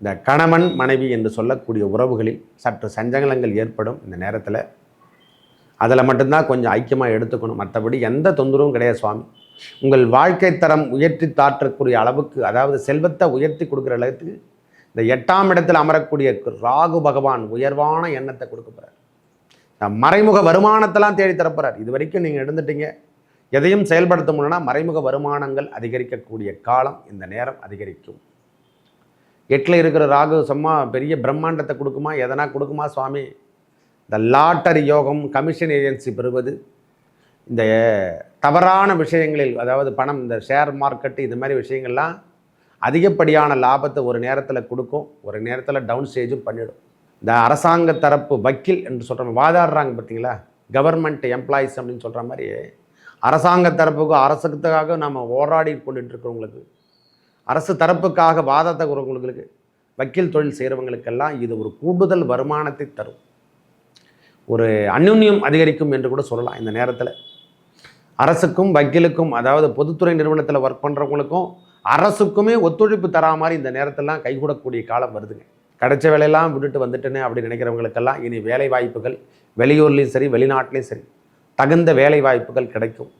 இந்த கணவன் மனைவி என்று சொல்லக்கூடிய உறவுகளில் சற்று சஞ்சலங்கள் ஏற்படும் இந்த நேரத்தில். அதில் மட்டும்தான் கொஞ்சம் ஐக்கியமாக எடுத்துக்கணும். மற்றபடி எந்த தொந்தரவும் கிடையாது சுவாமி. உங்கள் வாழ்க்கை தரம் உயர்த்தி தாற்றக்கூடிய அளவுக்கு அதாவது செல்வத்தை உயர்த்தி கொடுக்குற அளவுக்கு இந்த எட்டாம் இடத்தில் அமரக்கூடிய ராகு பகவான் உயர்வான எண்ணத்தை கொடுக்க போகிறார் மறைமுக வருமானத்தெல்லாம் தேடி தரப்போகிறார் இது வரைக்கும் நீங்கள் இருந்துட்டீங்க. எதையும் செயல்படுத்த முடியலன்னா மறைமுக வருமானங்கள் அதிகரிக்கக்கூடிய காலம் இந்த நேரம் அதிகரிக்கும். எட்டில் இருக்கிற ராகு சும்மா பெரிய பிரம்மாண்டத்தை கொடுக்குமா எதனா கொடுக்குமா சுவாமி? இந்த லாட்டரி யோகம் கமிஷன் ஏஜென்சி பெறுவது இந்த தவறான விஷயங்களில் அதாவது பணம் இந்த ஷேர் மார்க்கெட்டு இது மாதிரி விஷயங்கள்லாம் அதிகப்படியான லாபத்தை ஒரு நேரத்தில் கொடுக்கும் ஒரு நேரத்தில் டவுன் ஸ்டேஜும் பண்ணிடும். இந்த அரசாங்க தரப்பு வக்கீல் என்று சொல்கிற வாதாடுறாங்க பார்த்தீங்களா? கவர்மெண்ட் எம்ப்ளாயீஸ் அப்படின்னு சொல்கிற மாதிரி அரசாங்க தரப்புக்கு அரசுக்காக நம்ம போராடி கொண்டுட்டு இருக்கிறவங்களுக்கு அரசு தரப்புக்காக வாதத்தை கூறவங்களுக்கு வக்கீல் தொழில் செய்கிறவங்களுக்கெல்லாம் இது ஒரு கூடுதல் வருமானத்தை தரும். ஒரு அந்யுன்யம் அதிகரிக்கும் என்று கூட சொல்லலாம் இந்த நேரத்தில். அரசுக்கும் வக்கீலுக்கும் அதாவது பொதுத்துறை நிறுவனத்தில் ஒர்க் பண்ணுறவங்களுக்கும் அரசுக்குமே ஒத்துழைப்பு தரா மாதிரி இந்த நேரத்திலலாம் கைகூடக்கூடிய காலம் வருதுங்க. கிடைச்ச வேலையெல்லாம் விட்டுட்டு வந்துட்டேனே அப்படின்னு நினைக்கிறவங்களுக்கெல்லாம் இனி வேலை வாய்ப்புகள் வெளியூர்லேயும் சரி வெளிநாட்டிலையும் சரி தகுந்த வேலை வாய்ப்புகள் கிடைக்கும்.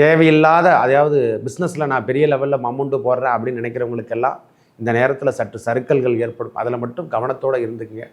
தேவையில்லாத அதாவது பிஸ்னஸில் நான் பெரிய லெவலில் அமௌண்ட்டு போடுறேன் அப்படின்னு நினைக்கிறவங்களுக்கெல்லாம் இந்த நேரத்தில் சற்று சறுக்கல்கள் ஏற்படும். அதில் மட்டும் கவனத்தோடு இருந்துக்குங்க.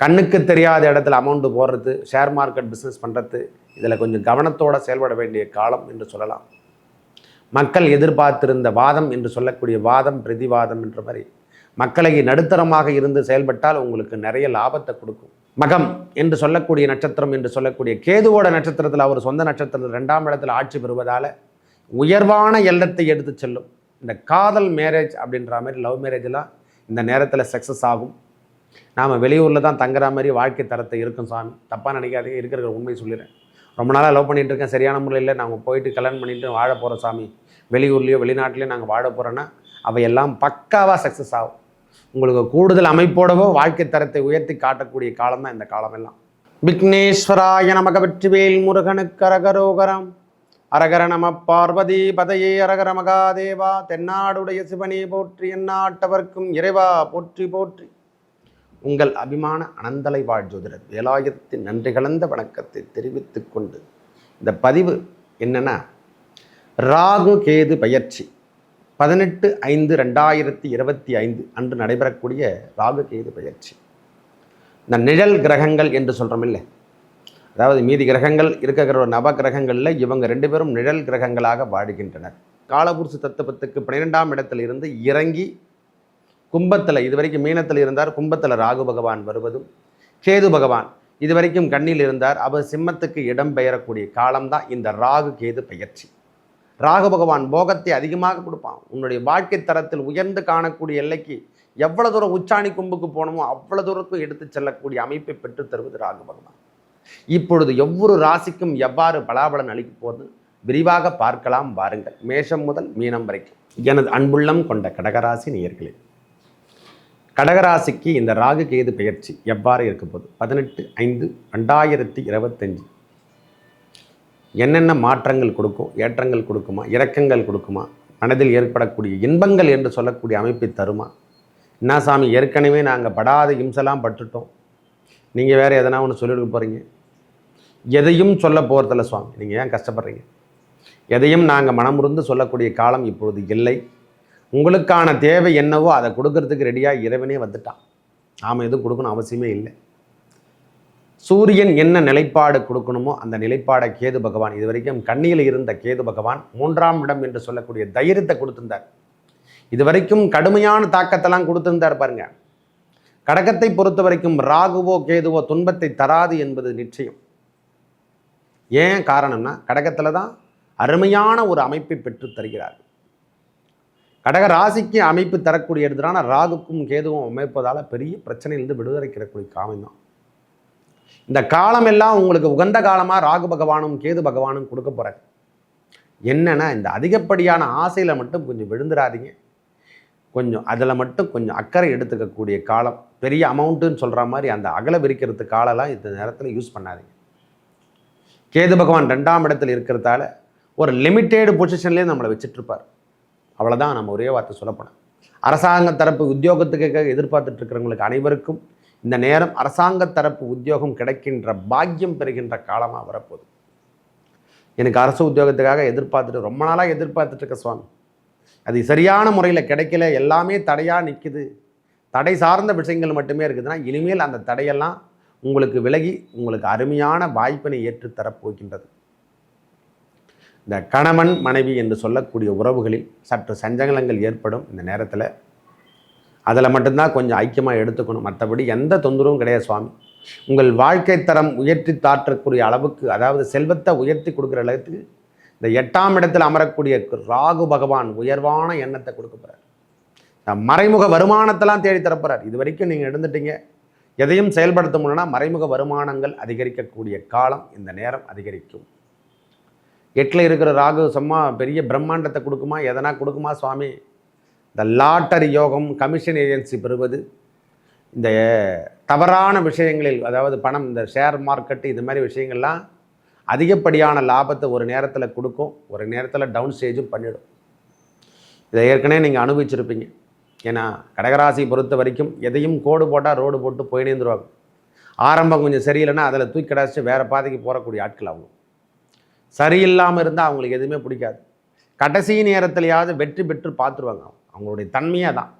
கண்ணுக்கு தெரியாத இடத்துல அமௌண்ட்டு போடுறது ஷேர் மார்க்கெட் பிஸ்னஸ் பண்ணுறது இதில் கொஞ்சம் கவனத்தோடு செயல்பட வேண்டிய காலம் என்று சொல்லலாம். மக்கள் எதிர்பார்த்திருந்த வாதம் என்று சொல்லக்கூடிய வாதம் பிரதிவாதம் என்ற மாதிரி மக்களை நடுத்தரமாக இருந்து செயல்பட்டால் உங்களுக்கு நிறைய லாபத்தை கொடுக்கும். மகம் என்று சொல்லக்கூடிய நட்சத்திரம் என்று சொல்லக்கூடிய கேதுவோட நட்சத்திரத்தில் அவர் சொந்த நட்சத்திரத்தில் ரெண்டாம் இடத்தில் ஆட்சி பெறுவதால் உயர்வான எல்லத்தை எடுத்து செல்லும். இந்த காதல் மேரேஜ் அப்படின்ற மாதிரி லவ் மேரேஜெலாம் இந்த நேரத்தில் சக்ஸஸ் ஆகும். நாம் வெளியூரில் தான் தங்குற மாதிரி வாழ்க்கை தரத்தை இருக்கும் சாமி. தப்பாக நினைக்காதீங்க இருக்கிற உண்மை சொல்லிடுறேன். ரொம்ப நாளாக லவ் பண்ணிகிட்டு இருக்கேன் சரியான முறையில் நாங்கள் போயிட்டு கல்யாணம் பண்ணிட்டு வாழ போகிறோம் சாமி. வெளியூர்லேயோ வெளிநாட்டிலையோ நாங்கள் வாழ போகிறோன்னா அவையெல்லாம் பக்காவாக சக்ஸஸ் ஆகும். உங்களுக்கு கூடுதல் அமைப்போடவோ வாழ்க்கை தரத்தை உயர்த்தி காட்டக்கூடிய காலம் தான் இந்த காலமெல்லாம். விக்னேஸ்வராய நமக வெற்றிவேல் முருகனுக்கு அரகரோகரம். அரகர நம பார்வதி பதையே அரகர மகாதேவா. தென்னாடுடைய சிவனே போற்றி என்னாட்டவர்க்கும் இறைவா போற்றி போற்றி. உங்கள் அபிமான அனந்தலை வாழ் ஜோதிடர் வேலாயத்தின் நன்றி கலந்த வணக்கத்தை தெரிவித்து கொண்டு இந்த பதிவு என்னென்னா ராகு கேது பயிற்சி. பதினெட்டு ஐந்து ரெண்டாயிரத்தி இருபத்தி ஐந்து அன்று நடைபெறக்கூடிய ராகு கேது பயிற்சி. இந்த நிழல் கிரகங்கள் என்று சொல்கிறோம் இல்லை. அதாவது மீதி கிரகங்கள் இருக்கிற நவ கிரகங்களில் இவங்க ரெண்டு பேரும் நிழல் கிரகங்களாக வாழுகின்றனர். காலபுருஷ தத்துவத்துக்கு பன்னிரெண்டாம் இடத்தில் இருந்து இறங்கி கும்பத்தில் இதுவரைக்கும் மீனத்தில் இருந்தார் கும்பத்தில் ராகு பகவான் வருவதும் கேது பகவான் இதுவரைக்கும் கண்ணில் இருந்தார் அவர் சிம்மத்துக்கு இடம் பெயரக்கூடிய காலம்தான் இந்த ராகு கேது பயிற்சி. ராகு பகவான் போகத்தை அதிகமாக கொடுப்பான். உன்னுடைய வாழ்க்கை தரத்தில் உயர்ந்து காணக்கூடிய எல்லைக்கு எவ்வளோ தூரம் உச்சாணி கும்புக்கு போகணுமோ அவ்வளோ தூரத்துக்கும் எடுத்து செல்லக்கூடிய அமைப்பை பெற்றுத்தருவது ராகு பகவான். இப்பொழுது ஒவ்வொரு ராசிக்கும் எவ்வாறு பலாபலன் அளிக்கும் போது விரிவாக பார்க்கலாம் வாருங்கள். மேஷம் முதல் மீனம் வரைக்கும். எனது அன்புள்ளம் கொண்ட கடகராசி நேயர்களே. கடகராசிக்கு இந்த ராகு கேது பெயர்ச்சி எவ்வாறு இருக்க போகுது? பதினெட்டு ஐந்து ரெண்டாயிரத்தி இருபத்தஞ்சு. என்னென்ன மாற்றங்கள் கொடுக்கும் ஏற்றங்கள் கொடுக்குமா இரக்கங்கள் கொடுக்குமா மனதில் ஏற்படக்கூடிய இன்பங்கள் என்று சொல்லக்கூடிய அமைப்பை தருமா? என்ன சாமி ஏற்கனவே நாங்கள் படாத இம்சலாம் பட்டுட்டோம். நீங்கள் வேறு எதனா ஒன்று சொல்லிட்டு போகிறீங்க எதையும் சொல்ல போகிறதில்ல சுவாமி. நீங்கள் ஏன் கஷ்டப்படுறீங்க? எதையும் நாங்கள் மனமுருந்து சொல்லக்கூடிய காலம் இப்பொழுது இல்லை. உங்களுக்கான தேவை என்னவோ அதை கொடுக்கறதுக்கு ரெடியாக இறைவனே வந்துட்டான். நாம் எதுவும் கொடுக்கணும் அவசியமே இல்லை. சூரியன் என்ன நிலைப்பாடு கொடுக்கணுமோ அந்த நிலைப்பாடை கேது பகவான் இது வரைக்கும் கண்ணியில் இருந்த கேது பகவான் மூன்றாம் இடம் என்று சொல்லக்கூடிய தைரியத்தை கொடுத்திருந்தார். இது வரைக்கும் கடுமையான தாக்கத்தெல்லாம் கொடுத்திருந்தார் பாருங்க. கடகத்தை பொறுத்த வரைக்கும் ராகுவோ கேதுவோ துன்பத்தை தராது என்பது நிச்சயம். ஏன் காரணம்னா கடகத்தில் தான் அருமையான ஒரு அமைப்பை பெற்று தருகிறார்கள். கடக ராசிக்கு அமைப்பு தரக்கூடிய இடத்துலான ராகுக்கும் கேதுவும் அமைப்பதால் பெரிய பிரச்சனையிலிருந்து விடுதலை கிடக்கூடிய காலம் தான் இந்த காலம் எல்லாம் உங்களுக்கு உகந்த காலமாக ராகு பகவானும் கேது பகவானும் கொடுக்க போகிறேன் என்னன்னா இந்த அதிகப்படியான ஆசையில் மட்டும் கொஞ்சம் விழுந்துடாதீங்க கொஞ்சம் அதில் மட்டும் கொஞ்சம் அக்கறை எடுத்துக்கக்கூடிய காலம். பெரிய அமௌண்ட்டுன்னு சொல்கிற மாதிரி அந்த அகல விரிக்கிறது காலெல்லாம் இந்த நேரத்தில் யூஸ் பண்ணாதீங்க. கேது பகவான் ரெண்டாம் இடத்தில் இருக்கிறதால ஒரு லிமிட்டேடு பொசிஷன்லேயே நம்மளை வச்சுட்ருப்பார். அவ்வளோதான் நம்ம ஒரே வார்த்தை சொல்லப்போனேன் அரசாங்க தரப்பு உத்தியோகத்துக்காக எதிர்பார்த்துட்டு இருக்கிறவங்களுக்கு அனைவருக்கும் இந்த நேரம் அரசாங்க தரப்பு உத்தியோகம் கிடைக்கின்ற பாக்கியம் பெறுகின்ற காலமாக வரப்போகுது. எனக்கு அரசு உத்தியோகத்துக்காக எதிர்பார்த்துட்டு ரொம்ப நாளாக எதிர்பார்த்துட்டு இருக்க சுவாமி. அது சரியான முறையில் கிடைக்கல எல்லாமே தடையாக நிற்குது தடை சார்ந்த விஷயங்கள் மட்டுமே இருக்குதுன்னா இனிமேல் அந்த தடையெல்லாம் உங்களுக்கு விலகி உங்களுக்கு அருமையான வாய்ப்பினை ஏற்றுத்தரப்போகின்றது இந்த கணவன் மனைவி என்று சொல்லக்கூடிய உறவுகளில் சற்று சஞ்சலங்கள் ஏற்படும் இந்த நேரத்தில். அதில் மட்டும்தான் கொஞ்சம் ஐக்கியமாக எடுத்துக்கணும். மற்றபடி எந்த தொந்தரவும் கிடையாது சுவாமி. உங்கள் வாழ்க்கை தரம் உயர்த்தி தாற்றக்கூடிய அளவுக்கு அதாவது செல்வத்தை உயர்த்தி கொடுக்குற அளவுக்கு இந்த எட்டாம் இடத்தில் அமரக்கூடிய ராகு பகவான் உயர்வான எண்ணத்தை கொடுக்க போகிறார் இந்த மறைமுக வருமானத்தெல்லாம் தேடி தரப்போகிறார் இது வரைக்கும் நீங்கள் இருந்துட்டீங்க எதையும் செயல்படுத்த முடியும்னா மறைமுக வருமானங்கள் அதிகரிக்கக்கூடிய காலம் இந்த நேரம் அதிகரிக்கும். எட்டில் இருக்கிற ராகு சும்மா பெரிய பிரம்மாண்டத்தை கொடுக்குமா? எதனா கொடுக்குமா சுவாமி? இந்த லாட்டரி யோகம் கமிஷன் ஏஜென்சி பெறுவது இந்த தவறான விஷயங்களில் அதாவது பணம் இந்த ஷேர் மார்க்கெட்டு இது மாதிரி விஷயங்கள்லாம் அதிகப்படியான லாபத்தை ஒரு நேரத்தில் கொடுக்கும் ஒரு நேரத்தில் டவுன் ஸ்டேஜும் பண்ணிடும். இதை ஏற்கனவே நீங்கள் அனுபவிச்சிருப்பீங்க. ஏன்னா கடகராசி பொறுத்த வரைக்கும் எதையும் கோடு போட்டால் ரோடு போட்டு போய் நேர்ந்துருவாங்க ஆரம்பம் கொஞ்சம் சரியில்லைன்னா அதில் தூக்கி கிடச்சி வேறு பாதைக்கு போகக்கூடிய ஆட்கள் அவங்க. சரியில்லாமல் இருந்தால் அவங்களுக்கு எதுவுமே பிடிக்காது. கடைசி நேரத்திலையாவது வெற்றி பெற்று பார்த்துருவாங்க அவங்களுடைய தன்மையாக தான்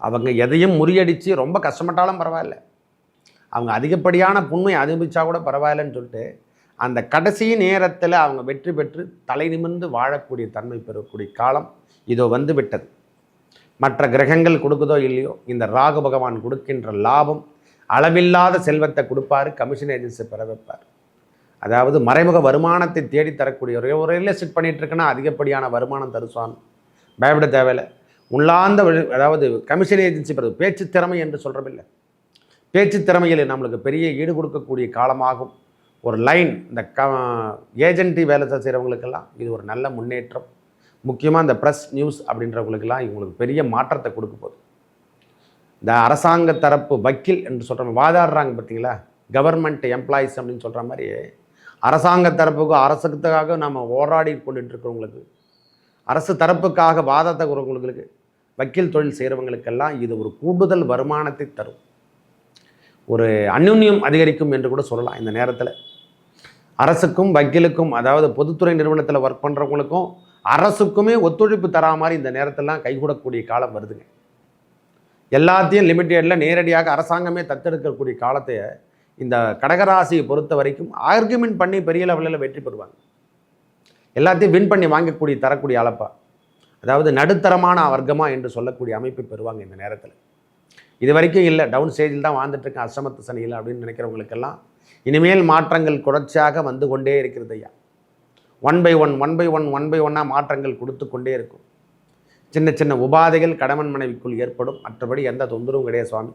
அவங்க எதையும் முறியடித்து ரொம்ப கஷ்டப்பட்டாலும் பரவாயில்ல. அவங்க அதிகப்படியான புண்மை அனுபவிச்சா கூட பரவாயில்லன்னு சொல்லிட்டு அந்த கடைசி நேரத்தில் அவங்க வெற்றி பெற்று தலை நிமிர்ந்து வாழக்கூடிய தன்மை பெறக்கூடிய காலம் இதோ வந்து விட்டது. மற்ற கிரகங்கள் கொடுக்குதோ இல்லையோ இந்த ராகு பகவான் கொடுக்கின்ற லாபம் அளவில்லாத செல்வத்தை கொடுப்பாரு கமிஷன் ஏஜென்சி பெற வைப்பார். அதாவது மறைமுக வருமானத்தை தேடி தரக்கூடிய ஒரே ஒரு ரியல் எஸ்டேட் பண்ணிகிட்டு இருக்கேன்னா அதிகப்படியான வருமானம் தருசுவான் பயப்பட தேவையில்லை. உள்ளார்ந்த அதாவது கமிஷன் ஏஜென்சி பிறகு பேச்சு திறமை என்று சொல்கிறமில்லை பேச்சு திறமையில் நம்மளுக்கு பெரிய ஈடு கொடுக்கக்கூடிய காலமாகும். ஒரு லைன் இந்த க ஏஜென்டி வேலை செய்கிறவங்களுக்கெல்லாம் இது ஒரு நல்ல முன்னேற்றம். முக்கியமாக இந்த ப்ரெஸ் நியூஸ் அப்படின்றவங்களுக்கெல்லாம் இவங்களுக்கு பெரிய மாற்றத்தை கொடுக்க போகுது. இந்த அரசாங்க தரப்பு வக்கீல் என்று சொல்கிறோம் வாதாடுறாங்க பார்த்தீங்களா? கவர்மெண்ட் எம்ப்ளாயீஸ் அப்படின்னு சொல்கிற மாதிரி அரசாங்க தரப்புக்கு அரசுக்காக நம்ம போராடி கொண்டுட்டு இருக்கிறவங்களுக்கு அரசு தரப்புக்காக வாதத்தை கூறவங்களுக்கு வக்கீல் தொழில் செய்கிறவங்களுக்கெல்லாம் இது ஒரு கூடுதல் வருமானத்தை தரும். ஒரு அந்யுன்யம் அதிகரிக்கும் என்று கூட சொல்லலாம் இந்த நேரத்தில். அரசுக்கும் வக்கீலுக்கும் அதாவது பொதுத்துறை நிறுவனத்தில் ஒர்க் பண்ணுறவங்களுக்கும் அரசுக்குமே ஒத்துழைப்பு தரா மாதிரி இந்த நேரத்திலலாம் கைகூடக்கூடிய காலம் வருதுங்க. எல்லாத்தையும் லிமிட்டெடில் நேரடியாக அரசாங்கமே தத்தெடுக்கக்கூடிய காலத்தை இந்த கடகராசியை பொறுத்த வரைக்கும் ஆர்குமெண்ட் பண்ணி பெரிய லெவலில் வெற்றி பெறுவாங்க. எல்லாத்தையும் வின் பண்ணி வாங்கக்கூடிய தரக்கூடிய அளப்பா அதாவது நடுத்தரமான வர்க்கமாக என்று சொல்லக்கூடிய அமைப்பை பெறுவாங்க இந்த நேரத்தில். இது வரைக்கும் இல்லை டவுன் ஸ்டேஜில் தான் வாழ்ந்துட்டுருக்கேன் அசமத்து அஷ்டமத்து சனியில் அப்படின்னு நினைக்கிறவங்களுக்கெல்லாம் இனிமேல் மாற்றங்கள் தொடர்ச்சியாக வந்து கொண்டே இருக்கிறது ஐயா. One by one one by one one by ஒன்னாக மாற்றங்கள் கொடுத்து கொண்டே இருக்கும். சின்ன சின்ன உபாதைகள் கணவன் மனைவிக்குள் ஏற்படும். மற்றபடி எந்த தொந்தரவும் கிடையாது சுவாமி.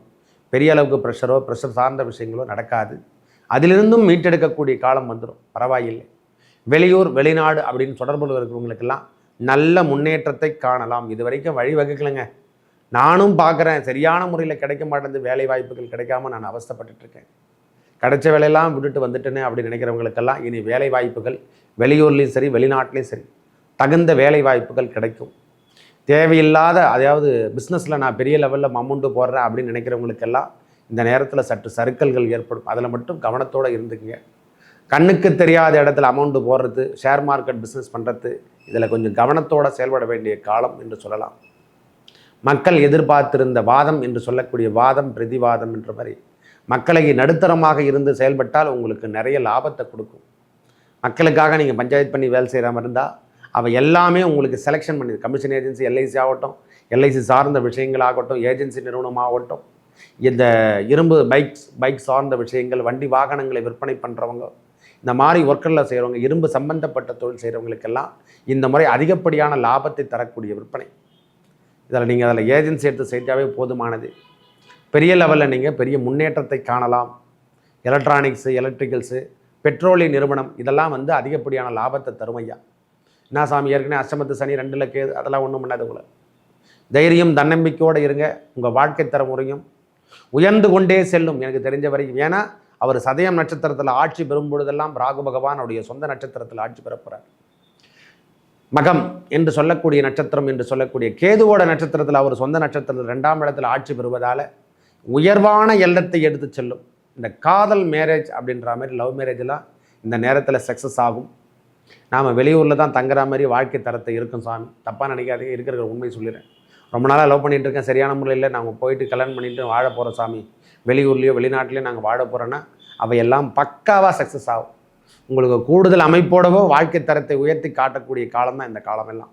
பெரிய அளவுக்கு ப்ரெஷரோ ப்ரெஷர் சார்ந்த விஷயங்களோ நடக்காது. அதிலிருந்தும் மீட்டெடுக்கக்கூடிய காலம் வந்துடும் பரவாயில்லை. வெளியூர் வெளிநாடு அப்படின்னு தொடர்பில் இருக்கிறவங்களுக்கெல்லாம் நல்ல முன்னேற்றத்தை காணலாம். இது வரைக்கும் வழிவகுக்கலைங்க நானும் பார்க்குறேன் சரியான முறையில் கிடைக்க மாட்டேங்குது. வேலை வாய்ப்புகள் கிடைக்காம நான் அவஸ்தைப்பட்டுட்டு இருக்கேன். கிடைச்ச வேலையெல்லாம் விட்டுட்டு வந்துட்டேனே அப்படின்னு நினைக்கிறவங்களுக்கெல்லாம் இனி வேலை வாய்ப்புகள் வெளியூர்லேயும் சரி வெளிநாட்டிலையும் சரி தகுந்த வேலை வாய்ப்புகள் கிடைக்கும். தேவையில்லாத அதாவது பிஸ்னஸில் நான் பெரிய லெவலில் அமௌண்ட்டு போடுறேன் அப்படின்னு நினைக்கிறவங்களுக்கெல்லாம் இந்த நேரத்தில் சற்று சறுக்கல்கள் ஏற்படும். அதில் மட்டும் கவனத்தோடு இருந்துக்குங்க. கண்ணுக்கு தெரியாத இடத்துல அமௌண்ட்டு போடுறது ஷேர் மார்க்கெட் பிஸ்னஸ் பண்ணுறது இதில் கொஞ்சம் கவனத்தோடு செயல்பட வேண்டிய காலம் என்று சொல்லலாம். மக்கள் எதிர்பார்த்திருந்த வாதம் என்று சொல்லக்கூடிய வாதம் பிரதிவாதம் என்ற மாதிரி. மக்களை நடுத்தரமாக இருந்து செயல்பட்டால் உங்களுக்கு நிறைய லாபத்தை கொடுக்கும். மக்களுக்காக நீங்கள் பஞ்சாயத்து பண்ணி வேலை செய்கிற மாதிரி இருந்தால் அவள் எல்லாமே உங்களுக்கு செலெக்ஷன் பண்ணி கமிஷன் ஏஜென்சி எல்ஐசி ஆகட்டும் எல்ஐசி சார்ந்த விஷயங்களாகட்டும் ஏஜென்சி நிறுவனமாகட்டும் இந்த இரும்பு பைக்ஸ் பைக் சார்ந்த விஷயங்கள் வண்டி வாகனங்களை விற்பனை பண்ணுறவங்க இந்த மாதிரி ஒர்க்கரில் செய்கிறவங்க இரும்பு சம்பந்தப்பட்ட தொழில் செய்கிறவங்களுக்கெல்லாம் இந்த முறை அதிகப்படியான லாபத்தை தரக்கூடிய விற்பனை. இதில் நீங்கள் அதில் ஏஜென்சி எடுத்து செய்தாவே போதுமானது. பெரிய லெவலில் நீங்கள் பெரிய முன்னேற்றத்தை காணலாம். எலக்ட்ரானிக்ஸு எலக்ட்ரிக்கல்ஸு பெட்ரோலிய நிறுவனம் இதெல்லாம் வந்து அதிகப்படியான லாபத்தை தரும் ஐயா. என்ன சாமி ஏற்கனவே அஷ்டமத்து சனி ரெண்டில் கேது அதெல்லாம் ஒன்றும் பண்ணாது உங்களை தைரியம் தன்னம்பிக்கையோடு இருங்க. உங்கள் வாழ்க்கை தரமுறையும் உயர்ந்து கொண்டே செல்லும் எனக்கு தெரிஞ்ச வரைக்கும். ஏன்னா அவர் சதயம் நட்சத்திரத்தில் ஆட்சி பெறும் பொழுதெல்லாம் ராகு பகவான் அவருடைய சொந்த நட்சத்திரத்தில் ஆட்சி பெற மகம் என்று சொல்லக்கூடிய நட்சத்திரம் என்று சொல்லக்கூடிய கேதுவோட நட்சத்திரத்தில் அவர் சொந்த நட்சத்திரத்தில் ரெண்டாம் இடத்தில் ஆட்சி பெறுவதால் உயர்வான எல்லத்தை எடுத்து செல்லும். இந்த காதல் மேரேஜ் அப்படின்ற மாதிரி லவ் மேரேஜெலாம் இந்த நேரத்தில் சக்ஸஸ் ஆகும். நாம் வெளியூரில் தான் தங்குற மாதிரி வாழ்க்கை தரத்தை இருக்கும் சாமி. தப்பாக நினைக்காதீங்க இருக்கிற உண்மை சொல்லிடுறேன். ரொம்ப நாளாக லவ் பண்ணிகிட்டு இருக்கேன் சரியான முறையில் நாங்கள் போயிட்டு கல்யாணம் பண்ணிட்டு வாழ போகிறோம் சாமி. வெளியூர்லேயோ வெளிநாட்டிலையோ நாங்கள் வாழ போகிறோன்னா அவையெல்லாம் பக்காவாக சக்ஸஸ் ஆகும். உங்களுக்கு கூடுதல் அமைப்போடவோ வாழ்க்கை தரத்தை உயர்த்தி காட்டக்கூடிய காலம் தான் இந்த காலமெல்லாம்.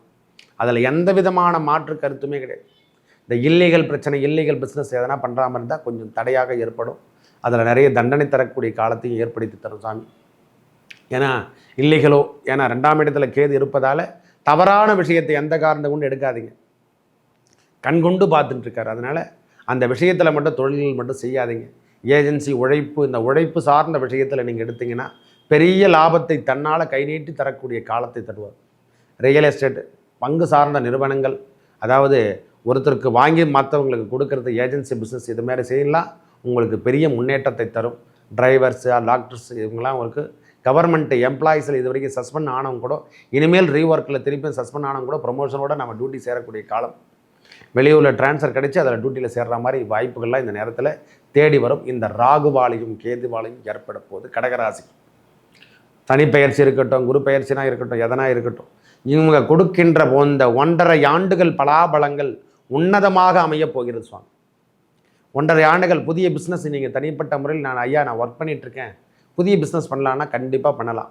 அதில் எந்த விதமான மாற்று கருத்துமே கிடையாது. இந்த இல்லீகல் பிரச்சனை இல்லீகல் பிஸ்னஸ் எதனா பண்ணுறாம இருந்தால் கொஞ்சம் தடையாக ஏற்படும். அதில் நிறைய தண்டனை தரக்கூடிய காலத்தையும் ஏற்படுத்தி தரும் சாமி. ஏன்னா இல்லீகலோ ஏன்னா ரெண்டாம் இடத்துல கேது இருப்பதால் தவறான விஷயத்தை எந்த காரணத்தை கொண்டு எடுக்காதீங்க. கண்கொண்டு பார்த்துட்டுருக்காரு அதனால் அந்த விஷயத்தில் மட்டும் தொழில்கள் மட்டும் செய்யாதீங்க. ஏஜென்சி உழைப்பு இந்த உழைப்பு சார்ந்த விஷயத்தில் நீங்கள் எடுத்தீங்கன்னா பெரிய லாபத்தை தன்னால் கை நீட்டி தரக்கூடிய காலத்தை தருவார். ரியல் எஸ்டேட் பங்கு சார்ந்த நிறுவனங்கள் அதாவது ஒருத்தருக்கு வாங்கி மற்றவங்களுக்கு கொடுக்கறது ஏஜென்சி பிஸ்னஸ் இது மாதிரி செய்யலாம். உங்களுக்கு பெரிய முன்னேற்றத்தை தரும். டிரைவர்ஸு டாக்டர்ஸ் இவங்கெல்லாம் உங்களுக்கு கவர்மெண்ட் எம்ப்ளாயிஸில் இது வரைக்கும் சஸ்பெண்ட் ஆனவங்க கூட இனிமேல் ரீஒர்க்கில் திருப்பியும் சஸ்பெண்ட் ஆனவங்க கூட ப்ரொமோஷனோட நம்ம டியூட்டி சேரக்கூடிய காலம். வெளியூரில் ட்ரான்ஸ்ஃபர் கிடைச்சி அதில் டியூட்டியில் சேர்ற மாதிரி வாய்ப்புகள்லாம் இந்த நேரத்தில் தேடி வரும். இந்த ராகுவாலையும் கேதுவாலையும் ஏற்பட போகுது. கடகராசி தனிப்பெயர்ச்சி இருக்கட்டும் குரு பெயர்ச்சினா இருக்கட்டும் எதனா இருக்கட்டும். இவங்க கொடுக்கின்ற இந்த ஒன்றரை ஆண்டுகள் பலாபலங்கள் உன்னதமாக அமையப் போகிறது சுவாமி. ஒன்றரை ஆண்டுகள் புதிய பிஸ்னஸ் நீங்கள் தனிப்பட்ட முறையில் நான் ஐயா நான் ஒர்க் பண்ணிகிட்ருக்கேன் புதிய பிஸ்னஸ் பண்ணலான்னா கண்டிப்பாக பண்ணலாம்.